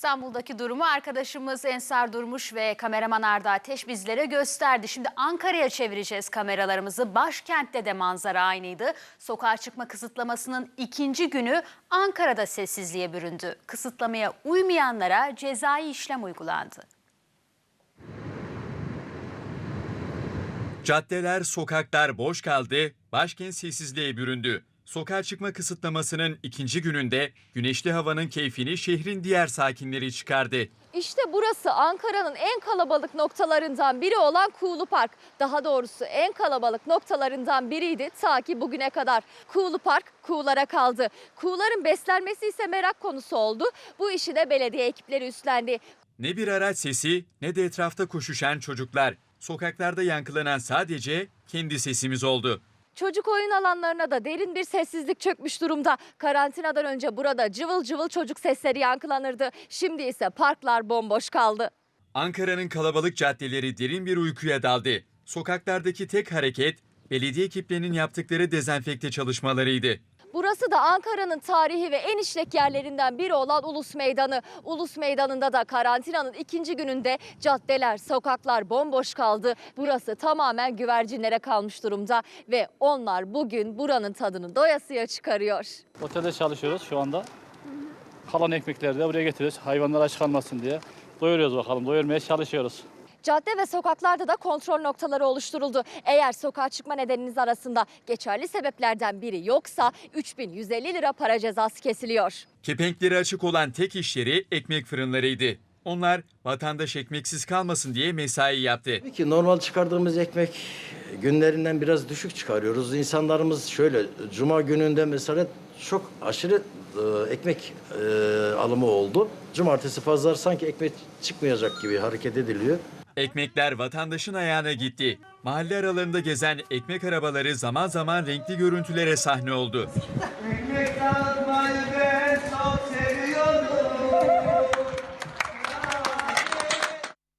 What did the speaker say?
İstanbul'daki durumu arkadaşımız Ensar Durmuş ve kameraman Arda Ateş bizlere gösterdi. Şimdi Ankara'ya çevireceğiz kameralarımızı. Başkentte de manzara aynıydı. Sokağa çıkma kısıtlamasının ikinci günü Ankara'da sessizliğe büründü. Kısıtlamaya uymayanlara cezai işlem uygulandı. Caddeler, sokaklar boş kaldı, başkent sessizliğe büründü. Sokağa çıkma kısıtlamasının ikinci gününde güneşli havanın keyfini şehrin diğer sakinleri çıkardı. İşte burası Ankara'nın en kalabalık noktalarından biri olan Kuğulu Park. Daha doğrusu en kalabalık noktalarından biriydi ta ki bugüne kadar. Kuğulu Park kuğulara kaldı. Kuğuların beslenmesi ise merak konusu oldu. Bu işi de belediye ekipleri üstlendi. Ne bir araç sesi ne de etrafta koşuşan çocuklar. Sokaklarda yankılanan sadece kendi sesimiz oldu. Çocuk oyun alanlarına da derin bir sessizlik çökmüş durumda. Karantinadan önce burada cıvıl cıvıl çocuk sesleri yankılanırdı. Şimdi ise parklar bomboş kaldı. Ankara'nın kalabalık caddeleri derin bir uykuya daldı. Sokaklardaki tek hareket belediye ekiplerinin yaptıkları dezenfekte çalışmalarıydı. Burası da Ankara'nın tarihi ve en işlek yerlerinden biri olan Ulus Meydanı. Ulus Meydanı'nda da karantinanın ikinci gününde caddeler, sokaklar bomboş kaldı. Burası tamamen güvercinlere kalmış durumda ve onlar bugün buranın tadını doyasıya çıkarıyor. Otelde çalışıyoruz şu anda. Kalan ekmekleri de buraya getiriyoruz. Hayvanlar aç kalmasın diye. Doyuruyoruz bakalım. Doyurmaya çalışıyoruz. Cadde ve sokaklarda da kontrol noktaları oluşturuldu. Eğer sokağa çıkma nedeniniz arasında geçerli sebeplerden biri yoksa 3150 lira para cezası kesiliyor. Kepenkleri açık olan tek iş yeri ekmek fırınlarıydı. Onlar vatandaş ekmeksiz kalmasın diye mesai yaptı. Tabii ki normal çıkardığımız ekmek günlerinden biraz düşük çıkarıyoruz. İnsanlarımız şöyle cuma gününde mesela çok aşırı e, ekmek e, alımı oldu. Cumartesi pazar sanki ekmek çıkmayacak gibi hareket ediliyor. Ekmekler vatandaşın ayağına gitti. Mahalle aralarında gezen ekmek arabaları zaman zaman renkli görüntülere sahne oldu. Ekmek almayı ben.